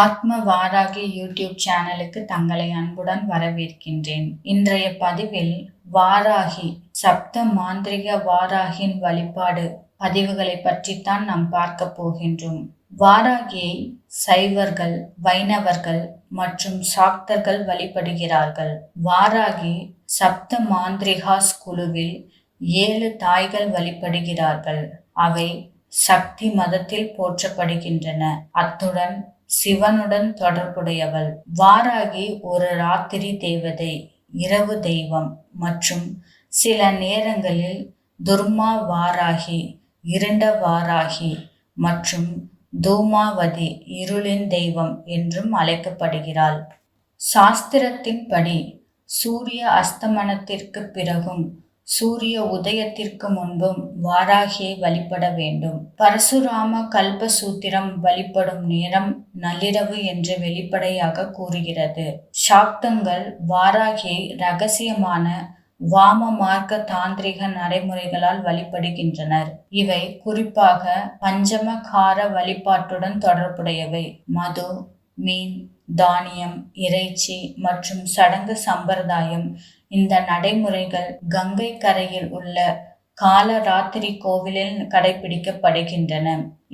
ஆத்ம வாராகி யூடியூப் சேனலுக்கு தங்களை அன்புடன் வரவேற்கின்றேன். இன்றைய பதிவில் வாராகி சப்த மாந்திரிக வாராகியின் வழிபாடு பதிவுகளை பற்றித்தான் நாம் பார்க்க போகின்றோம். வாராகியை சைவர்கள் வைணவர்கள் மற்றும் சாக்தர்கள் வழிபடுகிறார்கள். வாராகி சப்த மாந்திரிகாஸ் குழுவில் ஏழு தாய்கள் வழிபடுகிறார்கள். அவை சக்தி மதத்தில் போற்றப்படுகின்றன. அத்துடன் சிவனுடன் தொடர்புடையவள். வாராகி ஒரு ராத்திரி தேவதை இரவு தெய்வம் மற்றும் சில நேரங்களில் துர்மா வாராகி இருண்ட வாராகி மற்றும் தூமாவதி இருளின் தெய்வம் என்றும் அழைக்கப்படுகிறாள். சாஸ்திரத்தின்படி சூரிய அஸ்தமனத்திற்கு பிறகும் சூரிய உதயத்திற்கு முன்பும் வாராகியை வழிபட வேண்டும். பரசுராம கல்பசூத்திரம் வழிபடும் நேரம் நள்ளிரவு என்று வெளிப்படையாக கூறுகிறது. சாக்தங்கள் வாராகியை ரகசியமான வாம மார்க்க தாந்திரிக நடைமுறைகளால் வழிபடுகின்றனர். இவை குறிப்பாக பஞ்சமகார வழிபாட்டுடன் தொடர்புடையவை. மது மீன் தானியம் இறைச்சி மற்றும் சடங்கு சம்பிரதாயம் இந்த நடைமுறைகள் கங்கை கரையில் உள்ள காலராத்திரி கோவிலில் கடைபிடிக்கப்படுகின்றன.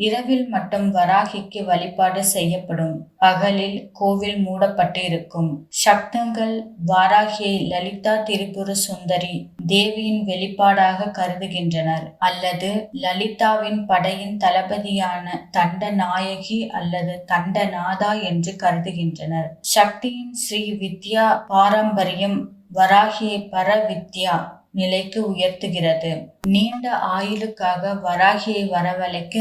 இரவில் மட்டும் வராகிக்கு வழிபாடு செய்யப்படும். பகலில் கோவில் மூடப்பட்டு இருக்கும் சக்தங்கள் வாராகியை லலிதா திரிபுர சுந்தரி தேவியின் வெளிப்பாடாக கருதுகின்றனர். அல்லது லலிதாவின் படையின் தளபதியான தண்ட நாயகி அல்லது தண்டநாதா என்று கருதுகின்றனர். சக்தியின் ஸ்ரீ வித்யா பாரம்பரியம் வராகியை பரவித்யா நிலைக்கு உயர்த்துகிறது. நீண்ட ஆயுளுக்காக வராகியை வரவழைக்க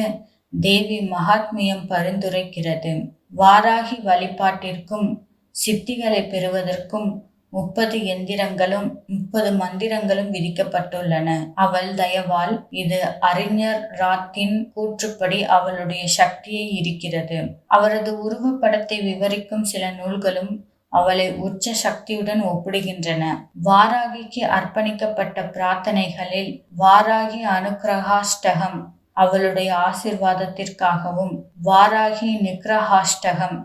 தேவி மகாத்மியம் பரிந்துரைக்கிறது. வாராகி வழிபாட்டிற்கும் சித்திகளை பெறுவதற்கும் முப்பது எந்திரங்களும் முப்பது மந்திரங்களும் விதிக்கப்பட்டுள்ளன. அவள் தயவால் இது அறிஞர் ராத்தின் கூற்றுப்படி அவளுடைய சக்தியை இருக்கிறது அவரது உருவப்படத்தை விவரிக்கும் சில நூல்களும் அவளை உச்ச சக்தியுடன் ஒப்பிடுகின்றன. வாராகிக்கு அர்ப்பணிக்கப்பட்ட பிரார்த்தனைகளில் வாராகி அனுக்கிரகாஷ்டகம் அவளுடைய ஆசிர்வாதத்திற்காகவும் வாராகி நிக்ரஹாஷ்டகம்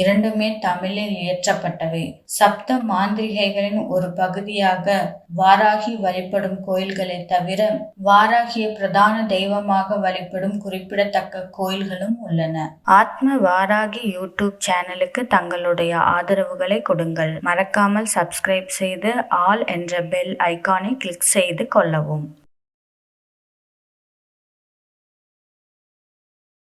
இரண்டுமே தமிழில் இயற்றப்பட்டவை. சப்த மாந்திரிகைகளின் ஒரு பகுதியாக வாராகி வழிபடும் கோயில்களை தவிர வாராகிய பிரதான தெய்வமாக வழிபடும் குறிப்பிடத்தக்க கோயில்களும் உள்ளன. ஆத்ம வாராகி யூடியூப் சேனலுக்கு தங்களுடைய ஆதரவுகளை கொடுங்கள். மறக்காமல் சப்ஸ்கிரைப் செய்து ஆல் என்ற பெல் ஐக்கானை கிளிக் செய்து கொள்ளவும்.